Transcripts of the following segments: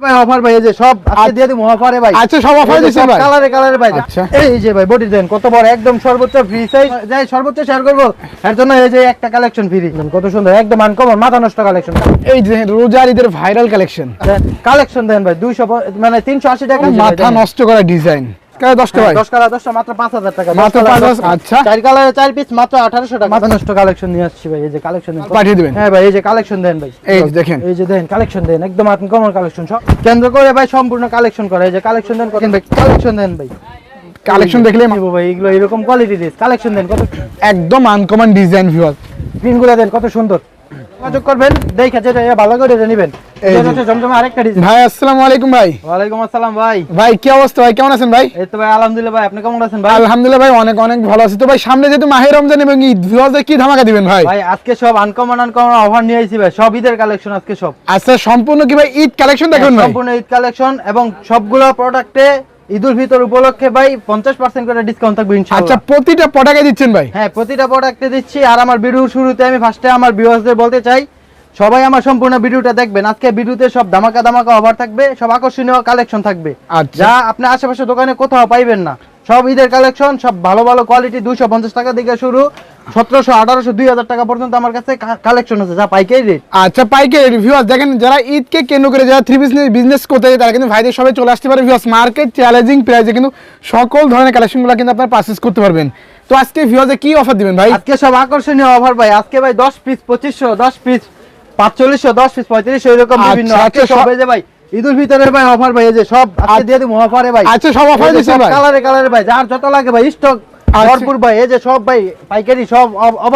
ভাই অফার ভাই এই যে সব আজকে দিয়ে দিমু অফারে ভাই। আচ্ছা সব অফার দিছি ভাই? কালারে কালারে ভাই আচ্ছা। এই যে ভাই বডি দেন কত বড় একদম সর্বোচ্চ ফ্রি সাইজ যাই সর্বোচ্চ শেয়ার করব। এর জন্য এই যে একটা কালেকশন ফ্রি কত সুন্দর একদম আনকমন মাথা নষ্ট কালেকশন এই যে রোজার ঈদের ভাইরাল কালেকশন কালেকশন দেন ভাই 200 মানে 380 টাকা মাথা নষ্ট করা ডিজাইন কালে দশটা ভাই। 10 কালার 10টা মাত্র 5000 টাকা। মাত্র 5000 আচ্ছা। চার কালারে চার পিস মাত্র 1800 টাকা। মাথা নষ্ট কালেকশন নিয়ে আসছি ভাই এই যে কালেকশন পাঠিয়ে দিবেন। হ্যাঁ কেন্দ্র করে ভাই সম্পূর্ণ কালেকশন করে। এই যে কালেকশন দেন কালেকশন দেন ভাই। কালেকশন দেখলে নিব ভাই এগুলো এরকম কোয়ালিটি কালেকশন দেন কত একদম আনকমন ডিজাইন ভিউয়ার দেন কত সুন্দর। যোগাযোগ করবেন দেখে যেটা ভালো করে নেবেন। ভাই আসসালামু আলাইকুম ভাই। ওয়ালাইকুম আসসালাম ভাই। ভাই কি অবস্থা ভাই? কেমন আছেন ভাই? এই তো ভাই আলহামদুলিল্লাহ ভাই আপনি কেমন আছেন ভাই? আলহামদুলিল্লাহ ভাই অনেক অনেক ভালো আছি। তো ভাই সামনে যেহেতু রমজান এবং ঈদ ভিউয়ারদের কি ধামাকা দিবেন ভাই? ভাই আজকে সব আনকমন আনকমন অফার নিয়ে আইছি ভাই সব ঈদের কালেকশন আজকে সব। আচ্ছা সম্পূর্ণ কি ভাই ঈদ কালেকশন দেখুন সম্পূর্ণ ঈদ কালেকশন এবং সবগুলো প্রোডাক্টে ঈদুল ফিতর উপলক্ষে ভাই পঞ্চাশ পার্সেন্ট করে ডিসকাউন্ট থাকবে আচ্ছা প্রতিটা পটাকা দিচ্ছেন ভাই? হ্যাঁ প্রতিটা প্রোডাক্টে দিচ্ছি। আর আমার ভিডিওর শুরুতে আমি ফার্স্টে আমার ভিউয়ার্সদের বলতে চাই সবাই আমার সম্পূর্ণ ভিডিওটা দেখবেন। আজকে ভিডিওতে সব ধামাকা ধামাকা অফার থাকবে সব আকর্ষণীয় কালেকশন থাকবে। আচ্ছা। যা আপনি আশেপাশে দোকানে কোথাও পাইবেন না। সব ঈদের কালেকশন সব ভালো ভালো কোয়ালিটি দুইশো পঞ্চাশ টাকা থেকে শুরু। সতেরোশো আঠারোশো দুই হাজার টাকা পর্যন্ত আমার কাছে কালেকশন আছে যা পাইকারি রেট আচ্ছা পাইকারি ভিউয়ার্স দেখেন যারা ঈদকে কেন্দ্র করে যারা থ্রি বিজনেস বিজনেস করতে চায় তারা কিন্তু ভাইদের সবাই চলে আসতে পারে ভিউয়ার্স মার্কেট চ্যালেঞ্জিং প্রাইসে কিন্তু সকল ধরনের কালেকশনগুলো কিন্তু আপনারা পারচেজ করতে পারবেন। তো আজকে কি অফার দিবেন ভাই? আজকে সব আকর্ষণীয় অফার ভাই আজকে ভাই দশ পিস পঁচিশশো দশ পিস পাঁচচল্লিশশো দশ পিস পঁয়ত্রিশশো এরকম বিভিন্ন। আচ্ছা, আজকে আচ্ছা, সব যে ভাই ঈদুল ফিতরের ভাই অফার ভাই এই যে সব আজকে দিয়ে দিব অফারে ভাই। আচ্ছা সব অফার দিচ্ছেন ভাই? কালারে কালারে ভাই যার যত লাগে ভাই স্টক আচ্ছা। ভরপুর ভাই এই যে সব ভাই পাইকারি সব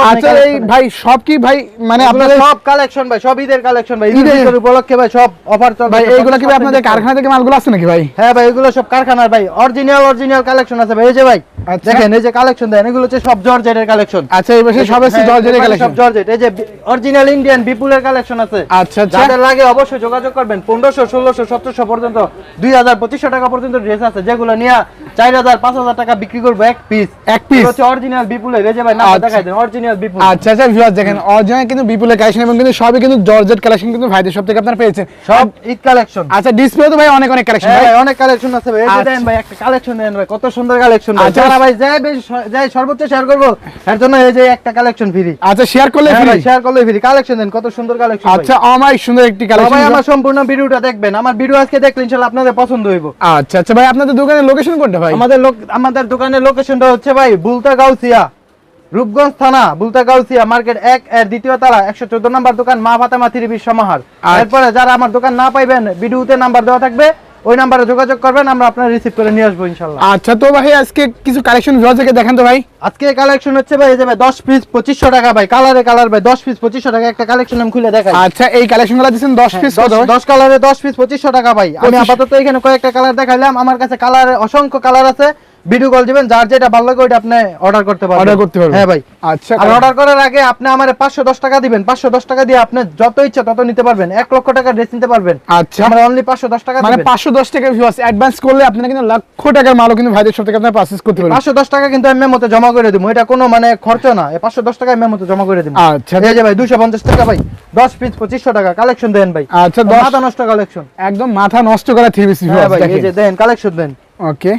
আচ্ছা এই ভাই। সব কি ভাই মানে আপনাদের সব কালেকশন ভাই সব ঈদের কালেকশন ভাই ঈদের উপলক্ষে ভাই সব অফার চলবে ভাই এইগুলো কি ভাই আপনাদের কারখানা থেকে মালগুলো আছে নাকি ভাই? হ্যাঁ ভাই এগুলো সব কারখানার ভাই অরিজিনাল অরিজিনাল কালেকশন আছে ভাই এই যে ভাই আচ্ছা। দেখেন এই যে কালেকশন দেন এগুলো হচ্ছে সব জর্জেটের কালেকশন আচ্ছা এই বছর সব আছে জর্জের কালেকশন সব জর্জেট এই যে অরিজিনাল ইন্ডিয়ান বিপুলের কালেকশন আছে। আচ্ছা আচ্ছা। যাদের লাগে অবশ্যই যোগাযোগ করবেন পনেরোশো ষোলোশো সতেরোশো পর্যন্ত দুই হাজার পঁচিশশো টাকা পর্যন্ত ড্রেস আছে যেগুলো নিয়ে চার হাজার পাঁচ হাজার টাকা বিক্রি করব এক পিস এক piece? হচ্ছে অরিজিনাল বিপুলের এই যে ভাই না আচ্ছা। দেখাই দেন অরিজিনাল বিপুল আচ্ছা আচ্ছা ভিউয়ার্স দেখেন অরিজিনাল কিন্তু বিপুলের কালেকশন এবং কিন্তু সবই কিন্তু জর্জেট কালেকশন কিন্তু ভাইদের সব থেকে আপনারা পেয়েছেন। সব ঈদ কালেকশন আচ্ছা ডিসপ্লে তো ভাই অনেক অনেক কালেকশন হ্যাঁ ভাই। ভাই, অনেক কালেকশন আছে ভাই। এই যে আচ্ছা। দেন ভাই একটা কালেকশন দেন ভাই কত সুন্দর কালেকশন আচ্ছা। যারা ভাই যাই বেশ যাই সর্বোচ্চ শেয়ার করব এর জন্য এই যে একটা কালেকশন ফ্রি আচ্ছা শেয়ার করলে হ্যাঁ ভাই শেয়ার করলে ফ্রি কালেকশন দেন কত সুন্দর কালেকশন আচ্ছা আমার সুন্দর একটি কালেকশন সবাই আমার সম্পূর্ণ ভিডিওটা দেখবেন। আমার ভিডিও আজকে দেখলে ইনশাআল্লাহ আপনাদের পছন্দ হইব। আচ্ছা আচ্ছা ভাই আপনাদের দোকানের লোকেশন কোনটা ভাই? আমাদের আমাদের দোকানের লোকেশনটা হচ্ছে ভাই বুলতা গাউসিয়া রূপগঞ্জ থানা বুলতা গাউসিয়া মার্কেট এক এর দ্বিতীয় তালা একশো চোদ্দ নাম্বার দোকান মা ফাতেমা থ্রি সমাহার। আচ্ছা। এরপরে যারা আমার দোকান না পাইবেন ভিডিওতে নাম্বার দেওয়া থাকবে ওই নাম্বারে যোগাযোগ করবেন আমরা আপনার রিসিভ করে নিয়ে আসব ইনশাল্লাহ। আচ্ছা তো ভাই আজকে কিছু কালেকশন ভিউয়ার থেকে দেখেন তো ভাই। আজকে কালেকশন হচ্ছে ভাই এই যে ভাই দশ পিস পঁচিশশো টাকা ভাই কালারে কালার ভাই দশ পিস পঁচিশশো টাকা একটা কালেকশন আমি খুলে দেখাই। আচ্ছা এই কালেকশনগুলো দিচ্ছেন 10 পিস কত দশ- দশ কালারে দশ পিস পঁচিশশো টাকা ভাই। আমি আপাতত এখানে কয়েকটা কালার দেখাইলাম আমার কাছে কালার অসংখ্য কালার আছে। ভিডিও কল দিবেন যার যেটা ভালো লাগে ওইটা আপনি অর্ডার করতে পারবেন। অর্ডার করতে পারবেন। হ্যাঁ ভাই। আচ্ছা আর অর্ডার করার আগে আপনি আমার পাঁচশো দশ টাকা দিবেন পাঁচশো দশ টাকা দিয়ে আপনি যত ইচ্ছা তত নিতে পারবেন। এক লক্ষ টাকা ড্রেস নিতে পারবেন। আচ্ছা। আমরা অনলি পাঁচশো দশ টাকা মানে 510 টাকা ভিউয়ার্স অ্যাডভান্স করলে কিন্তু লক্ষ টাকার মালও কিন্তু ভাইদের সব থেকে আপনারা পারচেজ করতে পারবেন। পাঁচশো দশ টাকা কিন্তু আমি মেমোতে জমা করে দিব। এটা কোনো মানে খরচ না। এই পাঁচশো দশ টাকা মেমোতে জমা করে দিব। আচ্ছা। এই যে ভাই দুশো পঞ্চাশ টাকা ভাই। দশ পিস পঁচিশশো টাকা। কালেকশন দেন ভাই। আচ্ছা 10 মাথা নষ্ট কালেকশন একদম মাথা নষ্ট করা থ্রি পিস হ্যাঁ ভাই এই যে দেন কালেকশন দেন। ওকে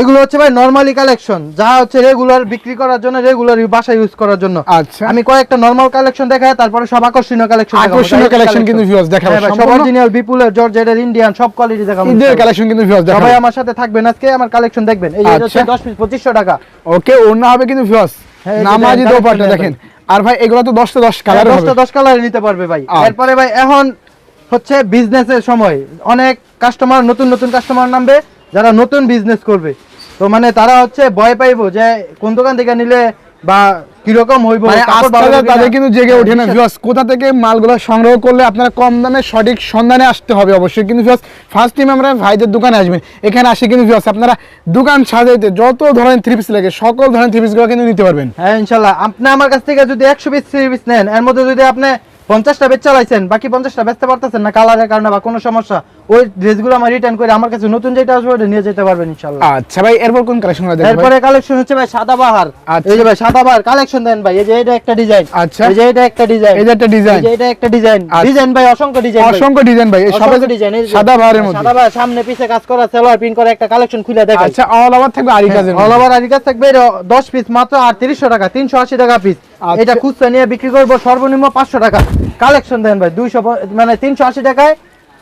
এগুলো হচ্ছে ভাই নরমালি কালেকশন যা হচ্ছে রেগুলার বিক্রি করার জন্য রেগুলার বাসায় ইউজ করার জন্য। আচ্ছা। আমি কয়েকটা নরমাল কালেকশন তারপরে সব আকর্ষণীয় কালেকশন আকর্ষণীয় কালেকশন কিন্তু ভিউয়ার্স দেখাবো সব সম্পূর্ণ? অরিজিনাল বিপুলের জর্জেটের ইন্ডিয়ান সব কোয়ালিটি দেখাবো। ঈদের কালেকশন কিন্তু ভিউয়ার্স সবাই আমার সাথে থাকবেন আজকে আমার কালেকশন দেখবেন। এই হচ্ছে আচ্ছা। 10 পিস 2500 টাকা। ওকে অন্য হবে কিন্তু ভিউয়ার্স হ্যাঁ, নামাজি দেখেন, দোপাট্টা দেখেন। আর ভাই এগুলো তো 10 টা 10 কালার হবে। 10টা 10 কালারে নিতে পারবে ভাই। আচ্ছা। এরপরে ভাই এখন হচ্ছে বিজনেসের সময়। অনেক কাস্টমার নতুন নতুন কাস্টমার নামবে। যারা নতুন বিজনেস করবে। তো মানে তারা হচ্ছে ভয় পাইবো যে কোন দোকান থেকে নিলে বা কীরকম হইব মানে তাদের কিন্তু জেগে ওঠে না। ভিউয়ার্স কোথা থেকে মালগুলো সংগ্রহ করলে আপনারা কম দামে সঠিক সন্ধানে আসতে হবে? অবশ্যই কিন্তু ভিউয়ার্স ফার্স্ট টাইম আমরা ভাইদের দোকানে আসবেন এখানে আসে কিন্তু ভিউয়ার্স আপনারা দোকান সাজাইতে যত ধরনের থ্রি পিস লাগে সকল ধরনের থ্রি পিসগুলো কিন্তু নিতে পারবেন। হ্যাঁ ইনশাল্লাহ। আপনি আমার কাছ থেকে যদি একশো পিস থ্রি পিস নেন এর মধ্যে যদি আপনি পঞ্চাশটা বেচ চালাইছেন বাকি পঞ্চাশটা বেচতে পারতেছেন না কালারের কারণে বা কোনো সমস্যা ওই ড্রেসগুলো আমার রিটার্ন করে আমার কাছে নতুন যেটা আসবে ওটা নিয়ে যেতে পারবেন ইনশাল্লাহ। আচ্ছা ভাই এরপর কোন কালেকশনগুলো দেখবেন এরপরে কালেকশন হচ্ছে ভাই সাদা বাহার। আচ্ছা। এই যে ভাই সাদা বাহার কালেকশন দেন ভাই এই যে এটা একটা ডিজাইন আচ্ছা। এই যে এটা একটা ডিজাইন এই যে একটা ডিজাইন এই যে এটা একটা ডিজাইন আচ্ছা। ডিজাইন ভাই অসংখ্য ডিজাইন অসংখ্য ডিজাইন ভাই এই সবে অসংখ্য ডিজাইন সাদা বাহারের মধ্যে। সাদা বাহার সামনে পিছে কাজ করা সেলোয়ার পিন করে একটা কালেকশন খুলে দেখাই। আচ্ছা অল ওভার থাকবে আরি কাজের অল ওভার আরিকাস থাকবে এটা 10 পিস মাত্র 3800 টাকা 380 টাকা পিস। এটা খুচরা নিয়ে বিক্রি করব সর্বনিম্ন 500 টাকা। কালেকশন দেন ভাই 200 প- মানে তিনশো আশি টাকায়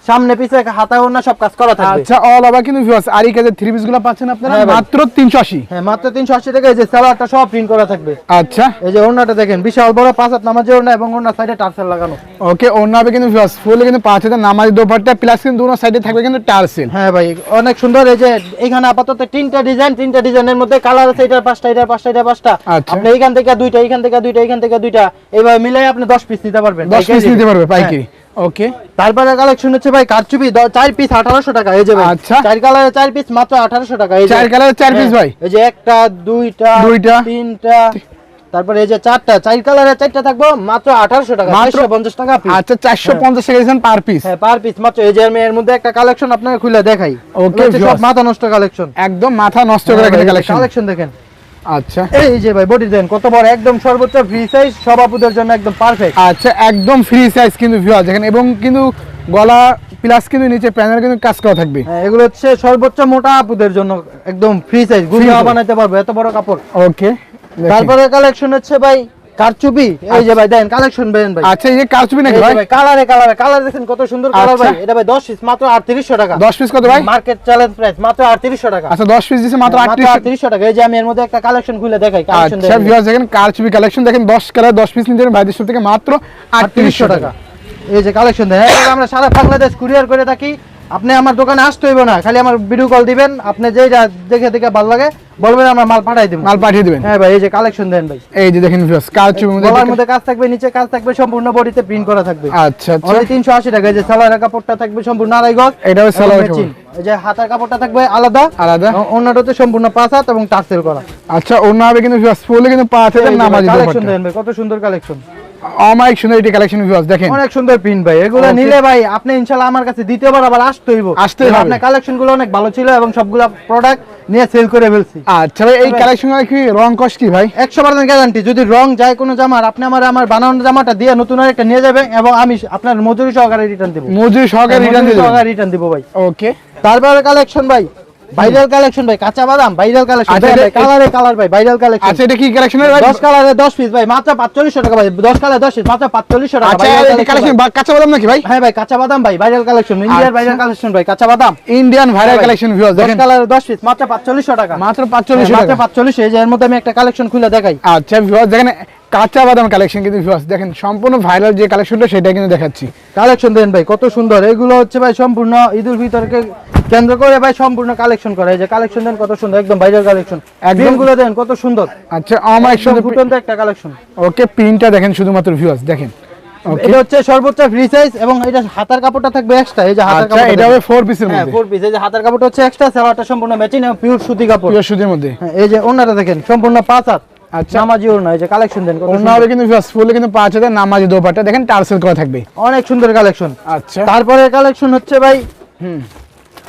সামনে পিছে হাতা ওড়না সব কাজ করা থাকবে। আচ্ছা অল ওভার কিন্তু ভিউয়ার্স আরি কাজের থ্রি পিসগুলো পাচ্ছেন আপনারা? হ্যাঁ মাত্র 380 হ্যাঁ মাত্র 380 টাকা এই যে সেলোয়ারটা সব প্রিন্ট করা থাকবে। আচ্ছা। এই যে দেখেন বিশাল বড় পাঁচ হাত নামাজের এবং সাইডে টার্সেল লাগানো। ওকে হবে কিন্তু ভিউয়ার্স ফুল কিন্তু পাঁচ নামাজি দোপাট্টা প্লাস কিন্তু দুনো সাইডে থাকবে কিন্তু টার্সেল। হ্যাঁ ভাই অনেক সুন্দর এই যে এখানে আপাতত তিনটা ডিজাইন তিনটা ডিজাইনের মধ্যে কালার আছে এটার পাঁচটা এটার পাঁচটা এটার পাঁচটা। আচ্ছা। আপনি এখান থেকে দুইটা এখান থেকে দুইটা এখান থেকে দুইটা এইভাবে মিলাই আপনি 10 পিস নিতে পারবেন। 10 পিস নিতে পারবে হ্যাঁ। পাইকারি। ওকে তারপরে কালেকশন হচ্ছে ভাই কারচুপি চার পিস 1800 টাকা এই যে আচ্ছা। চার কালারের চার পিস মাত্র 1800 টাকা এই চার কালারের চার পিস হ্যাঁ, ভাই। এই যে একটা দুইটা দুইটা, তিনটা তারপরে এই যে চারটা চার কালারের চারটা থাকব মাত্র 1800 টাকা মাত্র- 450 টাকা আচ্ছা 450 টাকা দিয়েছেন পার পিস হ্যাঁ পার পিস মাত্র এই যে আমি এর মধ্যে একটা কালেকশন আপনাকে খুলে দেখাই। হচ্ছে সব মাথা নষ্ট কালেকশন একদম মাথা নষ্ট করে কালেকশন কালেকশন দেখেন। আচ্ছা। এই যে ভাই বডি দেন কত বড় একদম সর্বোচ্চ ফ্রি সাইজ সব আপুদের জন্য একদম পারফেক্ট আচ্ছা একদম ফ্রি সাইজ কিন্তু ভিউয়ার দেখেন এবং কিন্তু গলা প্লাস কিন্তু নিচে প্যানেল কিন্তু কাজ করা থাকবে। হ্যাঁ এগুলো হচ্ছে সর্বোচ্চ মোটা আপুদের জন্য একদম ফ্রি সাইজ গুলি। বানাইতে পারবে এত বড় কাপড়। ওকে তারপরে কালেকশন হচ্ছে ভাই কারচুপি? এই যে ভাই দেন। কালেকশন ভাই। আচ্ছা এই যে কারচুপি নাকি ভাই? কালারে কালারে কালার দেখেন কত সুন্দর কালার আচ্ছা। ভাই। এটা ভাই 10 পিস মাত্র 3800 টাকা। 10 পিস কত ভাই? মার্কেট চ্যালেঞ্জ প্রাইস মাত্র 3800 টাকা। আচ্ছা 10 পিস দিছে মাত্র মাত্র 38 3800 টাকা। এই যে আমি এর মধ্যে একটা কালেকশন খুলে দেখাই কালেকশন আচ্ছা ভিউয়ার দেখেন কারচুপি কালেকশন দেখেন 10 কালার 10 পিস নিতে শপ থেকে মাত্র 3800 টাকা। এই যে কালেকশন এগুলো আমরা সারা বাংলাদেশ কুরিয়ার করে থাকি। আপনি আমার দোকানে আসতে হইব না খালি আমার ভিডিও কল দিবেন আপনি যেটা দেখে দেখে ভালো লাগে বলবেন আমরা মাল পাঠাই দিব। মাল পাঠিয়ে দিবেন। হ্যাঁ ভাই এই যে কালেকশন দেন ভাই। এই যে দেখেন ভিউয়ার্স মধ্যে গলার মধ্যে কাজ থাকবে নিচে কাজ থাকবে সম্পূর্ণ বডিতে প্রিন্ট করা থাকবে। আচ্ছা আচ্ছা। অনলি 380 টাকা এই যে সালোয়ারের কাপড়টা থাকবে সম্পূর্ণ আড়াই গজ। এটা সালোয়ারের matching। এই যে হাতার কাপড়টা থাকবে আলাদা। আলাদা। অন্যটাতে সম্পূর্ণ পাঁচ হাত এবং টার্সেল করা। আচ্ছা অন্য হবে কিন্তু ভিউয়ার্স ফুলে কিন্তু পাঁচ হাজার নামাজি কালেকশন দেন ভাই কত সুন্দর কালেকশন অমাইক সুন্দর এটি কালেকশন ভিউয়ার্স দেখেন। অনেক সুন্দর প্রিন্ট ভাই এগুলো নিলে ভাই আপনি ইনশাআল্লাহ আমার কাছে দ্বিতীয়বার আবার আসতে হইব। আসতেই হবে। আপনার অনেক ভালো ছিল এবং সবগুলো প্রোডাক্ট নিয়ে সেল করে ফেলছি। আচ্ছা ভাই এই। কালেকশন কি রং কষ্ট কি ভাই? একশো পার্সেন্ট গ্যারান্টি যদি রং যায় কোনো জামার আপনি আমার আমার বানানো জামাটা দিয়ে নতুন আর একটা নিয়ে যাবেন এবং আমি আপনার মজুরি সহকারে রিটার্ন দিব। মজুরি সহকারে রিটার্ন দিয়ে দেবেন। সহকারে রিটার্ন দিব ভাই। ওকে তারপরে কালেকশন ভাই ভাইরাল কালেকশন ভাই কাঁচা বাদাম ভাইরাল কালেকশন কালারে কালার ভাই ভাইরাল কালেকশন আচ্ছা এটা কি ভাই? দশ কালারে দশ পিস ভাই মাত্র পাঁচচল্লিশশো টাকা ভাই দশ কালারে দশ পিস মাত্র পাঁচচল্লিশশো টাকা আচ্ছা collection কালেকশন কাঁচা বাদাম নাকি ভাই? হ্যাঁ ভাই কাঁচা বাদাম ভাই ভাইরাল কালেকশন ইন্ডিয়ার আচ্ছা। ভাইরাল কালেকশন ভাই কাঁচা বাদাম। ইন্ডিয়ান ভাইরাল হ্যাঁ কালেকশন ভিউয়ার্স দশ দেখেন। কালারে দশ পিস মাত্র পাঁচচল্লিশশো টাকা। মাত্র 45 মাত্র টাকা। এই যে এর মধ্যে আমি একটা কালেকশন খুলে দেখাই। আচ্ছা ভিউয়ার্স দেখেন কাঁচা বাদাম কালেকশন কিন্তু ভিউয়ার্স দেখেন সম্পূর্ণ ভাইরাল যে কালেকশনটা সেটা কিন্তু দেখাচ্ছি। কালেকশন দেন ভাই কত সুন্দর। এগুলো হচ্ছে ভাই সম্পূর্ণ ঈদুল ফিতরকে কেন্দ্র করে ভাই সম্পূর্ণ কালেকশন করে। এই যে কালেকশন দেন কত সুন্দর একদম ভাইরাল কালেকশন একদম। গুলো দেন কত সুন্দর। আচ্ছা আমার সুন্দর ফুটন্ত একটা কালেকশন ওকে প্রিন্টটা দেখেন শুধুমাত্র ভিউয়ার্স দেখেন। এটা হচ্ছে সর্বোচ্চ ফ্রি সাইজ এবং এটা হাতার কাপড়টা থাকবে এক্সট্রা এই যে হাতার আচ্ছা কাপড় এটা হবে ফোর পিসের মধ্যে। ফোর পিস এই যে হাতার কাপড়টা হচ্ছে এক্সট্রা সালোয়ারটা সম্পূর্ণ ম্যাচিং এবং পিওর সুতি কাপড়। পিওর সুতির মধ্যে। এই যে ওনাটা দেখেন সম্পূর্ণ পাঁচ হাত। আচ্ছা। নামাজি ওড়না এই যে কালেকশন দেন কত অন্য হবে কিন্তু ফুলে কিন্তু পাঁচ হাজার নামাজি দোপাটা দেখেন টার্সেল করা থাকবে। অনেক সুন্দর কালেকশন আচ্ছা। তারপরে কালেকশন হচ্ছে ভাই হুম।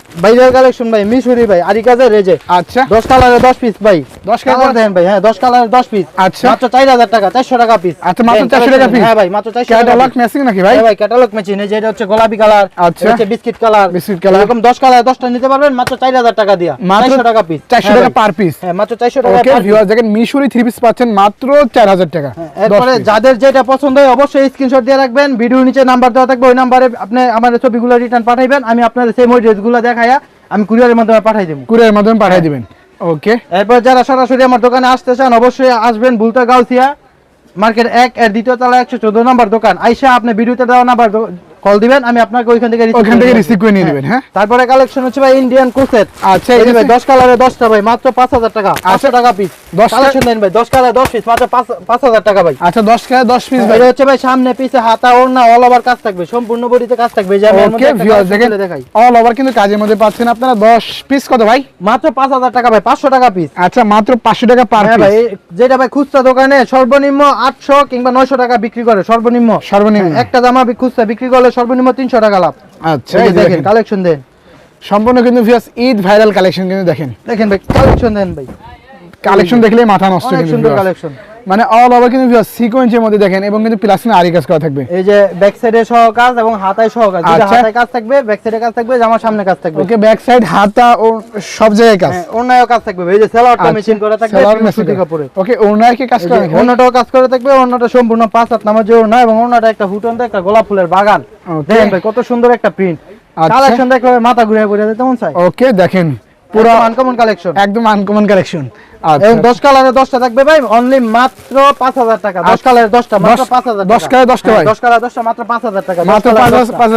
বাইরের কালেকশন ভাই মিশরি ভাই আরি কাজের রেজে আচ্ছা কালারে পিস ভাই 10 কালার? দেন ভাই হ্যাঁ কালারে পিস আচ্ছা। মাত্র চার হাজার টাকা চারশো টাকা পিস আচ্ছা, মাত্র 400 টাকা piece? হ্যাঁ ভাই মাত্র টাকা ক্যাটালগ। ম্যাচিং নাকি ভাই হ্যাঁ ভাই ক্যাটালগ এই যে হচ্ছে গোলাপি কালার আচ্ছা। হচ্ছে বিস্কিট কালার বিস্কিট। এরকম কালার দশটা নিতে পারবেন মাত্র চার হাজার টাকা দিয়া মাত্র চারশো টাকা পিস 400 টাকা পার পিস হ্যাঁ মাত্র চারশো টাকা ওকে। ভিউয়ার্স দেখেন মিশরি থ্রি পিস পাচ্ছেন মাত্র চার হাজার টাকা হ্যাঁ, এরপরে যাদের যেটা পছন্দ হয় অবশ্যই স্ক্রিনশট দিয়ে রাখবেন ভিডিও নিচে নাম্বার দেওয়া থাকবে ওই নাম্বারে আপনি আমাদের ছবিগুলো রিটার্ন পাঠাইবেন আমি আপনাদের সেম ওই ড্রেসগুলো দেখাইয়া আমি কুরিয়ারের মাধ্যমে পাঠাই দেবো। কুরিয়ারের মাধ্যমে পাঠাই পাঠিয়ে দিবেন। ওকে এরপর যারা সরাসরি আমার দোকানে আসতে চান অবশ্যই আসবেন বুলতা গাউসিয়া মার্কেট এক এর দ্বিতীয় তলা একশো চোদ্দ নম্বর দোকান। আইসা আপনি ভিডিওতে দেওয়া নাম্বার কল দিবেন আমি আপনাকে ওইখান থেকে ওখান থেকে রিসিভ করে নিয়ে নেবেন হ্যাঁ। তারপরে কালেকশন হচ্ছে ভাই ইন্ডিয়ান কোসেট আচ্ছা এই ভাই যে- দশ কালারে দশটা ভাই মাত্র পাঁচ হাজার টাকা পাঁচশো টাকা পিস দশ কালেকশন দেন ভাই দশ কালারে দশ পিস মাত্র পাঁচ- পাঁচ হাজার টাকা ভাই। আচ্ছা দশ কেজি দশ পিস ভাই। এটা হচ্ছে ভাই সামনে পিছে হাতা ওড়না অল ওভার কাজ থাকবে সম্পূর্ণ বডিতে কাজ থাকবে যে আমি ওকে ভিউয়ার্স দেখেন দেখাই। অল ওভার কিন্তু কাজের মধ্যে পাচ্ছেন আপনারা দশ পিস কত ভাই? মাত্র পাঁচ হাজার টাকা ভাই পাঁচশো টাকা পিস আচ্ছা মাত্র পাঁচশো টাকা পার হ্যাঁ পিস ভাই যেটা ভাই খুচরা দোকানে সর্বনিম্ন আটশো কিংবা নয়শো টাকা বিক্রি করে সর্বনিম্ন। সর্বনিম্ন। হ্যাঁ, একটা জামা খুচরা বিক্রি করলে সর্বনিম্ন তিনশো টাকা লাভ। আচ্ছা দেখেন কালেকশন দেন। সম্পূর্ণ কিন্তু ভিউয়ার্স ঈদ ভাইরাল কালেকশন কিন্তু দেখেন। দেখেন ভাই কালেকশন দেন ভাই। কালেকশন দেখলেই মাথা নষ্ট কালেকশন মানে অল ওভার কিন্তু সিকোয়েন্সের মধ্যে দেখেন এবং কিন্তু প্লাস্টিক আরি কাজ করা থাকবে। এই যে ব্যাক সাইডে সহ কাজ এবং হাতায় সহ কাজ। যেটা আচ্ছা। হাতায় কাজ থাকবে ব্যাক সাইডে কাজ থাকবে জামার সামনে কাজ থাকবে। ওকে ব্যাক সাইড হাতা ও সব জায়গায় কাজ। হ্যাঁ, অন্যায়ও কাজ থাকবে এই যে সেলোয়ারটা মেশিন করা থাকবে মেশিন সুতি কাপড়ে। ওকে ওনার কি কাজ করা যে অন্যটাও কাজ করে থাকবে অন্যটা সম্পূর্ণ পাঁচ হাত নামার যে ওড়না এবং অন্যটা একটা ফুটন্ত একটা গোলাপ ফুলের বাগান। দেখেন ভাই কত সুন্দর একটা প্রিন্ট আচ্ছা। কালেকশন দেখলে মাথা ঘুরে ঘুরে যেতে মন চাই? ওকে দেখেন। পুরো আনকমন কালেকশন একদম আনকমন কালেকশন আচ্ছা। কালারে থাকবে ভাই অনলি মাত্র পাঁচ হাজার টাকা। দশ আচ্ছা। কালারে মাত্র কালারে দশটা ভাই? কালারে দশটা মাত্র পাঁচ হাজার টাকা। মাত্র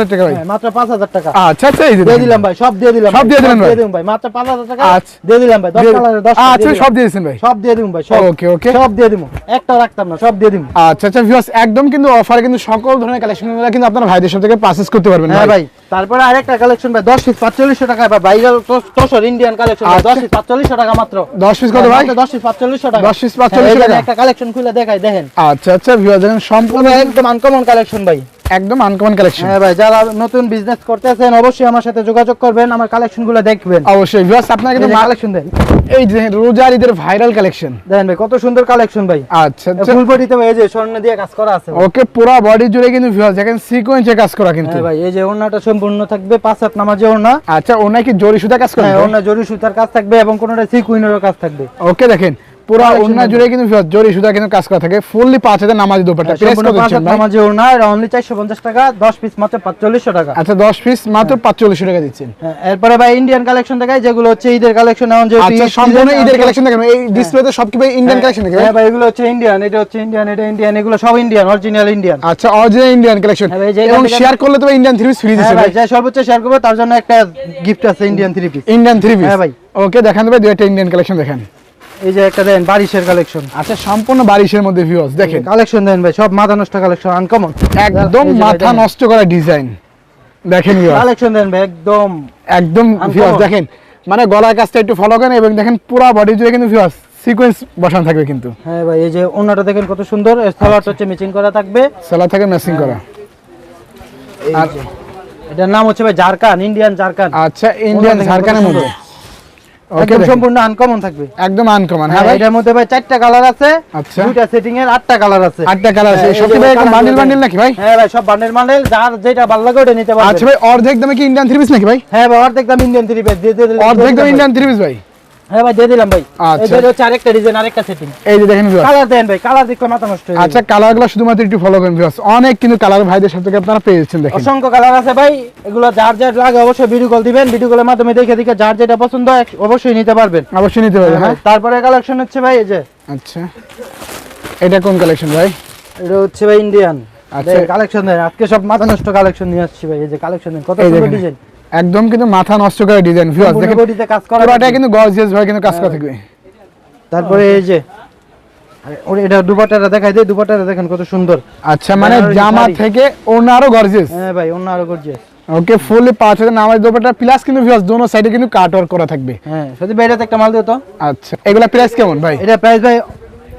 টাকা ভাই। হ্যাঁ, মাত্র পাঁচ হাজার টাকা। আচ্ছা আচ্ছা এই দিয়ে দিলাম ভাই সব দিয়ে দিলাম সব দিয়ে ভাই? ভাই মাত্র টাকা। আচ্ছা। দিয়ে দিলাম ভাই দশ দিয়ে- কালারে দশটা আচ্ছা সব দিয়ে ভাই। সব দিয়ে দিবো ভাই সব। ওকে ওকে সব দিয়ে দিবো একটা রাখতাম না সব দিয়ে দিবো আচ্ছা আচ্ছা ভিউয়ার্স একদম কিন্তু অফারে কিন্তু সকল ধরনের কালেকশনগুলো কিন্তু আপনারা ভাইদের সাথে পারচেজ করতে পারবেন হ্যাঁ ভাই। ভাই। তারপরে আরেকটা কালেকশন ভাই দশ পিস পাঁচচল্লিশশো টাকা ভাই ভাইরাল তোসর ইন্ডিয়ান কালেকশন আচ্ছা। দশ পিস পাঁচচল্লিশশো টাকা মাত্র। দশ পিস কত ভাই? মাত্র দশ পিস পাঁচচল্লিশশো টাকা। 10 পিস 45 হ্যাঁ, এই যে টাকা। একটা কালেকশন খুলে দেখাই দেখেন। আচ্ছা আচ্ছা ভিউয়ার দেখেন সম্পূর্ণ একদম আনকমন কালেকশন ভাই। একদম আনকমন কালেকশন হ্যাঁ ভাই যারা নতুন বিজনেস করতেছেন অবশ্যই আমার সাথে যোগাযোগ করবেন আমার কালেকশনগুলো দেখবেন। অবশ্যই ভিউয়ার্স আপনারা কিন্তু কালেকশন দেন। এই যে রোজার ঈদের ভাইরাল কালেকশন দেখেন ভাই কত সুন্দর কালেকশন ভাই। আচ্ছা আচ্ছা। ফুল বডিতে এই যে স্বর্ণ দিয়ে কাজ করা আছে ওকে পুরো বডি জুড়ে কিন্তু ভিউয়ার্স দেখেন সিকোয়েন্সে কাজ করা কিন্তু। হ্যাঁ ভাই এই যে ওড়নাটা সম্পূর্ণ থাকবে পাঁচ হাত নামাজে ওড়না। আচ্ছা ওনার কি জরি সুতা কাজ করে হ্যাঁ ওড়না জরি সুতার কাজ থাকবে এবং কোনোটা সিকুইনেরও কাজ থাকবে। ওকে দেখেন। পুরো দেখুন। জুড়ে কিন্তু viewers জরি সুতা কিন্তু কাজ করা থাকে। ফুললি পাঁচ হাজার নামাজি দোপাট্টা। কত পাঁচ দিচ্ছেন ভাই। নামাজে ওড়না এটা অনলি চারশো পঞ্চাশ টাকা দশ পিস মাত্র পাঁচচল্লিশশো টাকা। আচ্ছা দশ পিস মাত্র পাঁচচল্লিশ টাকা দিচ্ছেন। হ্যাঁ, এরপরে ভাই ইন্ডিয়ান কালেকশন দেখাই যেগুলো হচ্ছে ঈদের কালেকশন এখন যেহেতু আচ্ছা সম্পূর্ণ ঈদের কালেকশন দেখেন। এই ডিসপ্লেতে সব কি ভাই ইন্ডিয়ান কালেকশন দেখেন হ্যাঁ ভাই এগুলো হচ্ছে ইন্ডিয়ান এটা হচ্ছে ইন্ডিয়ান এটা ইন্ডিয়ান এগুলো সব ইন্ডিয়ান অরিজিনাল ইন্ডিয়ান আচ্ছা অরিজিনাল ইন্ডিয়ান কালেকশন হ্যাঁ ভাই, এবং শেয়ার করলে তো ইন্ডিয়ান থ্রি পিস ফ্রি হ্যাঁ দিচ্ছে ভাই ভাই। যা সর্বোচ্চ শেয়ার করব তার জন্য একটা গিফট আছে Indian three piece Indian three piece হ্যাঁ ভাই। ওকে দেখান দেবে দুই একটা ইন্ডিয়ান কালেকশন দেখেন। এই যে একটা দেন বারিশের কালেকশন আচ্ছা সম্পূর্ণ বারিশের মধ্যে ভিউয়ার্স দেখেন। কালেকশন দেন ভাই সব মাথা নষ্ট কালেকশন আনকমন একদম মাথা নষ্ট করা ডিজাইন দেখেন ভিউয়ার্স কালেকশন দেন ভাই একদম। একদম ভিউয়ার্স দেখেন। মানে গলার কাজটা একটু ফলো করেন এবং দেখেন পুরো বডি জুড়ে কিন্তু ভিউয়ার্স সিকোয়েন্স বসানো থাকবে কিন্তু। হ্যাঁ ভাই এই যে ওনাটা দেখেন কত সুন্দর সালোয়ারটা হচ্ছে মিচিং করা থাকবে। সেলা থেকে ম্যাচিং করা। আর। এটার নাম হচ্ছে ভাই জারকান ইন্ডিয়ান জারকান আচ্ছা ইন্ডিয়ান সুন্দর। মধ্যে। একদম সম্পূর্ণ আনকমন থাকবে। একদম আনকমন হ্যাঁ ভাই। এটার মধ্যে ভাই চারটা কালার আছে আচ্ছা। দুইটা সেটিং এর আটটা কালার আছে। আটটা কালার আছে। হ্যাঁ, সব ভাই বান্ডেল বান্ডিল। নাকি ভাই? হ্যাঁ ভাই সব বান্ডেল বান্ডেল যার যেটা ভালো লাগে ওটা নিতে আচ্ছা ভাই অর্ধেক দামে কি ইন্ডিয়ান থ্রি পিস নাকি ভাই? হ্যাঁ ভাই অর্ধেক দামে ইন্ডিয়ান থ্রি পিস দিয়ে দিয়ে অর্ধেক দামে ইন্ডিয়ান থ্রি পিস ভাই। হ্যাঁ ভাই দিয়ে দিলাম ভাই। আচ্ছা। এটা হচ্ছে আরেকটা ডিজাইন আরেকটা সেটিং এই যে দেখেন কালার দেন ভাই কালার দেখলে মাথা নষ্ট হয়ে আচ্ছা কালারগুলো শুধুমাত্র একটু ফলো করেন ভিউয়ার্স অনেক কিন্তু কালার ভাইদের সাথে আপনারা পেয়ে যাচ্ছেন দেখেন। অসংখ্য কালার আছে ভাই এগুলো যার যার লাগে অবশ্যই ভিডিও কল দিবেন। ভিডিও কলের মাধ্যমে দেখে দেখে যার যেটা পছন্দ হয় অবশ্যই নিতে পারবেন। অবশ্যই নিতে পারবেন হ্যাঁ। তারপরে কালেকশন হচ্ছে ভাই এই যে। আচ্ছা। এটা কোন কালেকশন ভাই? এটা হচ্ছে ভাই ইন্ডিয়ান আচ্ছা। কালেকশন দেন আজকে সব মাথা নষ্ট কালেকশন নিয়ে আসছি ভাই এই যে কালেকশন দেন। কত সুন্দর ডিজাইন একদম কিন্তু মাথা নষ্ট করে ডিজাইন ভিউয়ার্স দেখেন কাজ করা পুরোটা কিন্তু গর্জিয়াস ভাই কিন্তু কাজ করা থাকবে তারপরে এই যে আরে, এটা দুপাটাটা দেখাই দেই দুপাটাটা দেখেন কত সুন্দর। আচ্ছা মানে জামা থেকে ওনা আরও গর্জিয়াস হ্যাঁ ভাই আরও করছে ওকে ফুললি পাঁচ হাজার নামাজ দোপাটা প্লাস কিন্তু ভিউয়ার্স দোনো সাইডে কিন্তু কাট ওয়ার্ক করা থাকবে। হ্যাঁ ভাই একটা মাল দিও তো। আচ্ছা এগুলা প্রাইস কেমন ভাই? এটা প্রাইস ভাই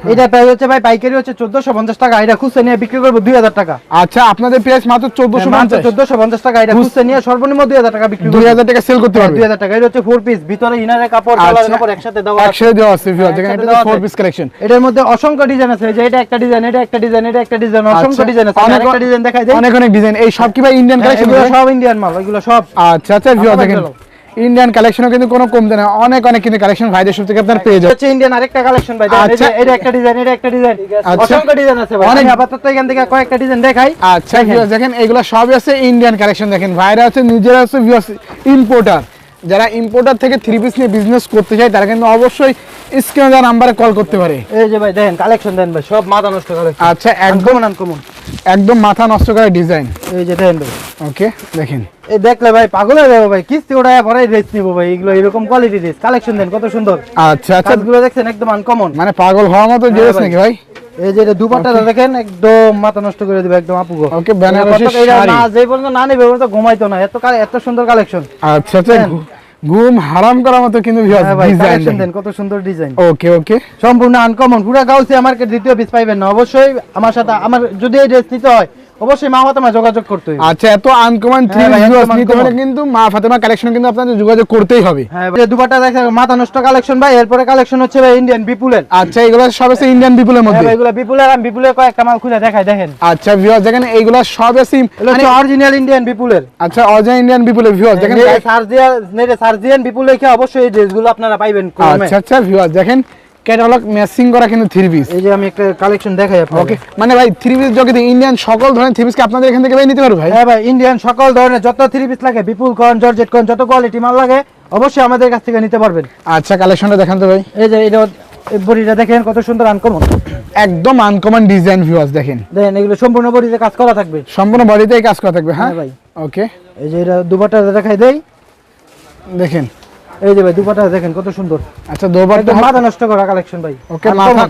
এটা প্রাইস হচ্ছে ভাই পাইকারি হচ্ছে চোদ্দশো পঞ্চাশ টাকা এটা খুচরা নিয়ে বিক্রি করব দুই হাজার টাকা। আচ্ছা আপনাদের প্রাইস মাত্র চোদ্দশো পঞ্চাশ। চোদ্দশো পঞ্চাশ টাকা এটা খুচরা নিয়ে সর্বনিম্ন দুই হাজার টাকা বিক্রি দুই করব হাজার টাকা সেল করতে পারবে। দুই হাজার টাকা এটা হচ্ছে পিস ভিতরে ইনারের কাপড় আচ্ছা। কাপড় একসাথে। একসাথে দেওয়া আছে হ্যাঁ, এটা পিস কালেকশন এটার মধ্যে অসংখ্য ডিজাইন আছে যে এটা একটা ডিজাইন এটা একটা ডিজাইন এটা একটা ডিজাইন অসংখ্য ডিজাইন আছে। আরেকটা ডিজাইন দেখাই দিই। অনেক অনেক ডিজাইন এই সব কি ভাই ইন্ডিয়ান হ্যাঁ, কালেকশন সব ইন্ডিয়ান মাল এগুলো সব। আচ্ছা আচ্ছা আপনারা দেখেন। ইন্ডিয়ান কালেকশনও কিন্তু কোনো কমতে না। অনেক অনেক কিন্তু কালেকশন ভাইদের সব থেকে আপনার পেয়ে যাবেন হচ্ছে ইন্ডিয়ান আরেকটা কালেকশন ভাই। আচ্ছা। এটা একটা ডিজাইন এটা একটা ডিজাইন। অসংখ্য ডিজাইন আছে ভাই। অনেক- আপাতত এখান থেকে কয়েকটা ডিজাইন দেখাই। আচ্ছা ভিউয়ার্স দেখেন এগুলো সবই আছে ইন্ডিয়ান কালেকশন দেখেন। ভাইরা আছে নিজেরা আছে ভিউয়ার্স ইম্পোর্টার যারা ইম্পোর্টার থেকে থ্রি পিস নিয়ে বিজনেস করতে চায় তারা কিন্তু অবশ্যই স্ক্রিনে দেওয়া নাম্বারে কল করতে পারে। এই যে ভাই দেখেন কালেকশন দেন ভাই সব মাথা নষ্ট করে। আচ্ছা একদম আনকমন আনকমন একদম মাথা নষ্ট করা ডিজাইন এই যে দেখেন ভাই। ওকে দেখেন। দেখলে ভাই পাগল হয়ে যাব ভাই। কিস্তি ওটায় পরে ড্রেস নিবো ভাই। এগুলো এরকম কোয়ালিটি ড্রেস কালেকশন দেন কত সুন্দর। আচ্ছা আচ্ছা। কাজগুলো দেখছেন একদম আনকমন মানে পাগল হওয়ার মতো ড্রেস নাকি ভাই? এই যে দুপাট্টাটা দেখেন একদম মাথা নষ্ট করে দিবে একদম আপুগো। Okay, বেনারসি শাড়ি। না যে পর্যন্ত না নেবে ঘুমাইতো না। এত এত সুন্দর কালেকশন আচ্ছা আচ্ছা ঘুম হারাম করার মতো কিন্তু হ্যাঁ ডিজাইন দেন কত সুন্দর ডিজাইন ওকে ওকে সম্পূর্ণ আনকমন পুরো গাউসিয়া মার্কেট দ্বিতীয় পিস পাইবেন না। অবশ্যই আমার সাথে আমার যদি এই ড্রেস নিতে হয় অবশ্যই মা ফাতেমা যোগাযোগ করতে হবে। আচ্ছা এত আনকমন থ্রি হ্যাঁ নিতে হলে কিন্তু মা ফাতেমা কালেকশন কিন্তু আপনাদের যোগাযোগ করতেই হবে। হ্যাঁ দুপাটা দেখেন মাথা নষ্ট কালেকশন ভাই এরপরে কালেকশন হচ্ছে ভাই ইন্ডিয়ান বিপুলের আচ্ছা এগুলো সব আছে ইন্ডিয়ান পিপলের হ্যাঁ মধ্যে ভাই এগুলো বিপুলের আমি বিপুলের কয়েকটা মাল খুলে দেখাই দেখেন। আচ্ছা ভিউয়ার্স দেখেন এইগুলো সব আছে হচ্ছে অরিজিনাল ইন্ডিয়ান বিপুলের আচ্ছা অরিজিনাল ইন্ডিয়ান পিপলের ভিউয়ার্স দেখেন সার্জিয়ান নেটে সার্জিয়ান বিপুল লিখে অবশ্যই এই ড্রেসগুলো আপনারা পাইবেন আচ্ছা আচ্ছা ভিউয়ার্স দেখেন ক্যাটালগ ম্যাচিং করা কিন্তু থ্রি পিস এই যে আমি একটা কালেকশন দেখাই আপনাকে ওকে মানে ভাই থ্রি পিস জগতে ইন্ডিয়ান সকল ধরনের থ্রি পিসকে আপনাদের এখান থেকে ভাই নিতে পারবে ভাই? হ্যাঁ ভাই ইন্ডিয়ান সকল ধরনের যত থ্রি পিস লাগে বিপুল কন জর্জেট কন যত কোয়ালিটি মাল লাগে অবশ্যই আমাদের কাছ থেকে নিতে পারবেন। আচ্ছা কালেকশনটা দেখান তো ভাই। এই যে এটা এই বডিটা দেখেন কত সুন্দর আনকমন একদম আনকমন ডিজাইন ভিউয়ার্স দেখেন। দেখেন এগুলো সম্পূর্ণ বডিতে কাজ করা থাকবে। সম্পূর্ণ বডিতেই কাজ করা থাকবে হ্যাঁ? হ্যাঁ ভাই। ওকে এই যে এটা দুপাটা দেখাই দেই। দেখেন। এই যে ভাই দুপাটা দেখেন কত সুন্দর। আচ্ছা একদম মাথা নষ্ট করা কালেকশন ভাই। ওকে মাথা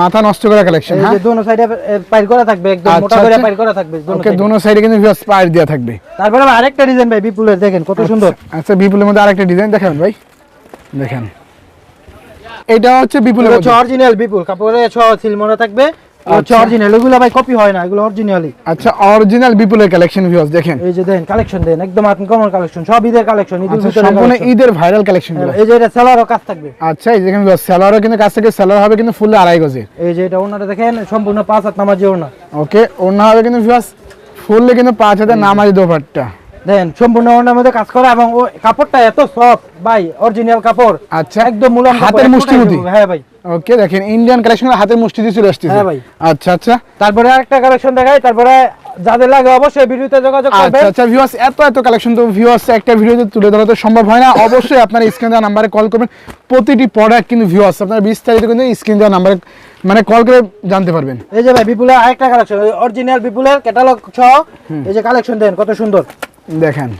মাথা নষ্ট করা কালেকশন হ্যাঁ? দোনো সাইডে পাইর করা থাকবে একদম আচ্ছা, মোটা করে আচ্ছা। পাইর করা থাকবে ওকে দোনো সাইডে কিন্তু ভিউয়ার্স পার দেওয়া থাকবে। তারপরে আরেকটা ডিজাইন ভাই বিপুলের দেখেন কত সুন্দর। আচ্ছা বিপুলের মধ্যে আরেকটা ডিজাইন দেখাবেন ভাই। দেখেন। এটা হচ্ছে বিপুলের হচ্ছে। অরিজিনাল বিপুল কাপড়ে ছ সিলমোনা থাকবে। আচ্ছা। অরিজিনাল এগুলো ভাই কপি হয় না এগুলো অরিজিনালি আচ্ছা অরিজিনাল বিপুলের কালেকশন ভিউয়ার্স দেখেন। এই যে দেন কালেকশন দেন একদম কমন কালেকশন সব ঈদের কালেকশন ঈদের আচ্ছা ভিতরে সম্পূর্ণ ঈদের ভাইরাল কালেকশন হ্যাঁ, এই যে এটা সেলারও কাজ থাকবে। আচ্ছা এই দেখেন স্যালারও কিন্তু কাছ থেকে স্যালার হবে কিন্তু ফুল আড়াই গজে। এই যে এটা ওনাটা দেখেন সম্পূর্ণ পাঁচ হাত নামাজি ওনা ওকে অন্য হবে কিন্তু ভিউয়ার্স ফুললে কিন্তু পাঁচ হাজার নামাজি দোপাট্টা। সম্পূর্ণ ওনার মধ্যে কাজ করা এবং কাপড়টা এত সফট ভাই অরিজিনাল কাপড় আচ্ছা একদম মুলাম হাতের মুষ্টি হ্যাঁ ভাই। ওকে দেখেন ইন্ডিয়ান কালেকশন হাতের মুষ্টি দিয়ে চলে আসতেছে। হ্যাঁ ভাই। আচ্ছা আচ্ছা। তারপরে আরেকটা কালেকশন দেখাই তারপরে যাদের লাগে অবশ্যই ভিডিওতে যোগাযোগ আচ্ছা করবেন। আচ্ছা ভিউয়ার্স এত এত কালেকশন তো ভিউয়ার্স একটা ভিডিওতে তুলে ধরা তো সম্ভব হয় না। অবশ্যই আপনার স্ক্রিন দেওয়া নাম্বারে কল করবেন। প্রতিটি প্রোডাক্ট কিন্তু ভিউয়ার্স আপনার বিস্তারিত কিন্তু স্ক্রিন দেওয়া নাম্বারে মানে কল করে জানতে পারবেন। এই যে ভাই বিপুলের আরেকটা কালেকশন অরিজিনাল বিপুলের ক্যাটালগ সহ এই যে কালেকশন দেন কত সুন্দর। দেখেন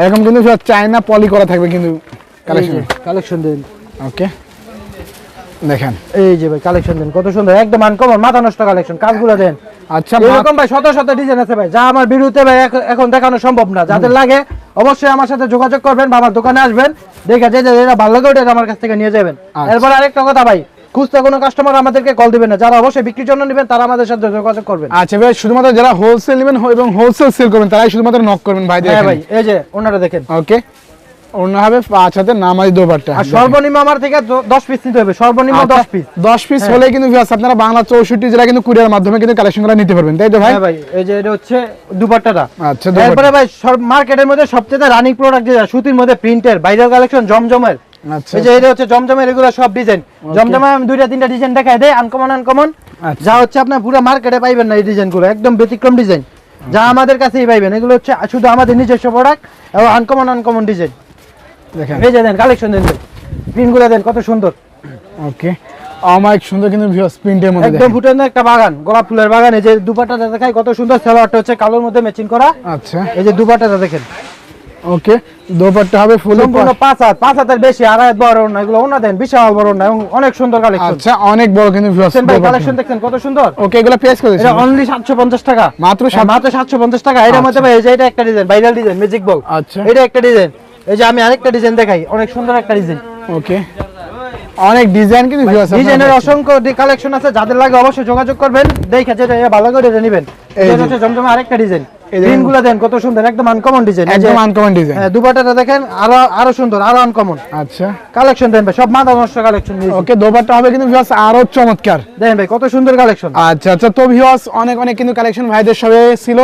এরকম কিন্তু সব চায়না পলি করা থাকবে কিন্তু কালেকশন কালেকশন দেন। ওকে দেখেন। এই যে ভাই কালেকশন দেন কত সুন্দর একদম আনকমন মাথা নষ্ট কালেকশন কাজগুলো দেন। আচ্ছা এরকম ভাই শত শত ডিজাইন আছে ভাই যা আমার ভিডিওতে ভাই এখন দেখানো সম্ভব না। যাদের লাগে অবশ্যই আমার সাথে যোগাযোগ করবেন বা আমার দোকানে আসবেন দেখে যে যে যেটা ভালো লাগে ওটা আমার কাছ থেকে নিয়ে যাবেন। আচ্ছা। এরপর আরেকটা কথা ভাই খুঁজতে কোনো কাস্টমার আমাদেরকে কল দিবেন না। যারা অবশ্যই বিক্রির জন্য নেবেন তারা আমাদের সাথে যোগাযোগ করবেন। আচ্ছা ভাই শুধুমাত্র যারা হোলসেল নেবেন এবং হোলসেল সেল করবেন তারাই শুধুমাত্র নক করবেন ভাই হ্যাঁ ভাই এই যে ওনারা দেখেন। ওকে হবে পাঁচ হাতে নামাজ আর সর্বনিম্ন আমার থেকে দ- দশ পিস নিতে হবে সর্বনিম্ন আচ্ছা, দশ পিস দশ পিস হলে কিন্তু আপনারা বাংলা চৌষট্টি জেলা কিন্তু কুরিয়ার মাধ্যমে কিন্তু কালেকশন করে নিতে পারবেন তাই তো ভাই? হ্যাঁ ভাই এই যে এটা হচ্ছে দুপাট্টাটা। আচ্ছা। এরপরে ভাই মার্কেটের মধ্যে সবচেয়ে রানিং প্রোডাক্ট যেটা সুতির মধ্যে প্রিন্টের বাইরের কালেকশন জমজমের। এই যে এটা হচ্ছে জমজমের এগুলো সব ডিজাইন জমজমে আমি দুইটা তিনটা ডিজাইন দেখাই দেই আনকমন আনকমন। যা হচ্ছে আপনার পুরো মার্কেটে পাইবেন না এই ডিজাইনগুলো একদম ব্যতিক্রম ডিজাইন যা আমাদের কাছেই পাইবেন এগুলো হচ্ছে শুধু আমাদের নিজস্ব প্রোডাক্ট এবং আনকমন আনকমন ডিজাইন দেখেন। এই যে দেন কালেকশন দেন প্রিন্টগুলো দেন কত সুন্দর। ওকে অমাইক সুন্দর কিন্তু ভিউয়ার্স প্রিন্টের মধ্যে একদম ফুটানো একটা বাগান গোলাপ ফুলের বাগান এই যে দেখাই কত সুন্দর সালোয়ারটা হচ্ছে কালোর মধ্যে ম্যাচিং করা। আচ্ছা। এই যে দেখেন। ওকে দোপাট্টা হবে ফুল সম্পূর্ণ পাঁচ হাত পাঁচ হাতের বেশি আড়াই হাত বড় না এগুলো ওনা দেন বিশাল বড় না এবং অনেক সুন্দর কালেকশন আচ্ছা অনেক বড় কিন্তু ভাই কালেকশন দেখছেন কত সুন্দর? ওকে এগুলো প্রাইস কত এটা অনলি সাতশো পঞ্চাশ টাকা। মাত্র হ্যাঁ, মাত্র সাতশো পঞ্চাশ টাকা। এটার মধ্যে ভাই এই যে এটা একটা design viral design magic ball আচ্ছা। এটা একটা ডিজাইন এই যে আমি আরেকটা ডিজাইন দেখাই অনেক সুন্দর একটা ডিজাইন ওকে অনেক ডিজাইন কিন্তু ভিউয়ার্স ডিজাইনের অসংখ্য কালেকশন আছে যাদের লাগে অবশ্যই যোগাযোগ করবেন দেখে যেটা ভালো করে এটা নেবেন। এই হচ্ছে জমজমে আরেকটা ডিজাইন প্রিন্টগুলো দেন কত সুন্দর একদম আনকমন ডিজাইন একদম আনকমন ডিজাইন হ্যাঁ দুপাটাটা দেখেন আরও আরও সুন্দর আরও আনকমন আচ্ছা। কালেকশন দেন ভাই সব মাথা নষ্ট কালেকশন ওকে দুপাটা হবে কিন্তু ভিউয়ার্স আরও চমৎকার। দেখেন ভাই কত সুন্দর কালেকশন আচ্ছা আচ্ছা তো ভিউয়ার্স অনেক অনেক কিন্তু কালেকশন ভাইদের সবে ছিল।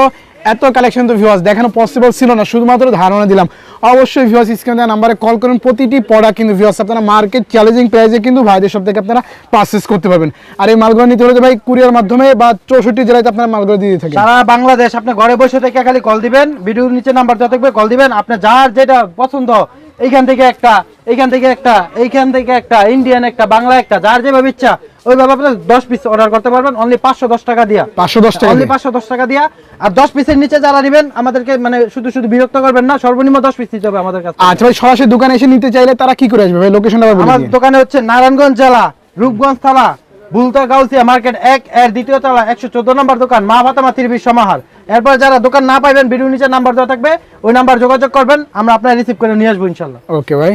এত কালেকশন তো ভিউয়ার্স দেখানো পসিবল ছিল না, শুধুমাত্র ধারণা দিলাম। অবশ্যই ভিউয়ার্স স্ক্রিন দেওয়া নাম্বারে কল করুন, প্রতিটি প্রোডাক্ট কিন্তু ভিউয়ার্স আপনারা মার্কেট চ্যালেঞ্জিং প্রাইসে কিন্তু ভাইদের সব থেকে আপনারা পারচেস করতে পারবেন। আর এই মালগুলো নিতে হলে ভাই কুরিয়ার মাধ্যমে বা চৌষট্টি জেলায় আপনারা মালগুলো দিয়ে থাকেন। সারা বাংলাদেশ, আপনি ঘরে বসে থেকে খালি কল দিবেন ভিডিওর নিচে নাম্বার দেওয়া থাকবে কল দিবেন, আপনি যার যেটা পছন্দ এইখান থেকে একটা এইখান থেকে একটা এইখান থেকে একটা ইন্ডিয়ান একটা বাংলা একটা যার যেভাবে ইচ্ছা ওইভাবে আপনি দশ পিস অর্ডার করতে পারবেন অনলি পাঁচশো দশ টাকা দিয়া। পাঁচশো দশ টাকা অনলি পাঁচশো দশ টাকা দিয়া। আর দশ পিসের নিচে যারা নেবেন আমাদেরকে মানে শুধু শুধু বিরক্ত করবেন না সর্বনিম্ন দশ পিস নিতে হবে আমাদের কাছে আচ্ছা ভাই সরাসরি দোকানে এসে নিতে চাইলে তারা কি করে আসবে ভাই? লোকেশনটা আমার দোকানে হচ্ছে নারায়ণগঞ্জ জেলা রূপগঞ্জ থানা বুলতা গাউসিয়া মার্কেট এক এর দ্বিতীয় তলা একশো চোদ্দ নম্বর দোকান মা ফাতামা তিরবির সমাহার। এরপর যারা দোকান না পাইবেন ভিডিও নিচে নাম্বার দেওয়া থাকবে, ওই নাম্বার যোগাযোগ করবেন, আমরা আপনার রিসিভ করে নিয়ে আসব ইনশাল্লাহ। ওকে ভাই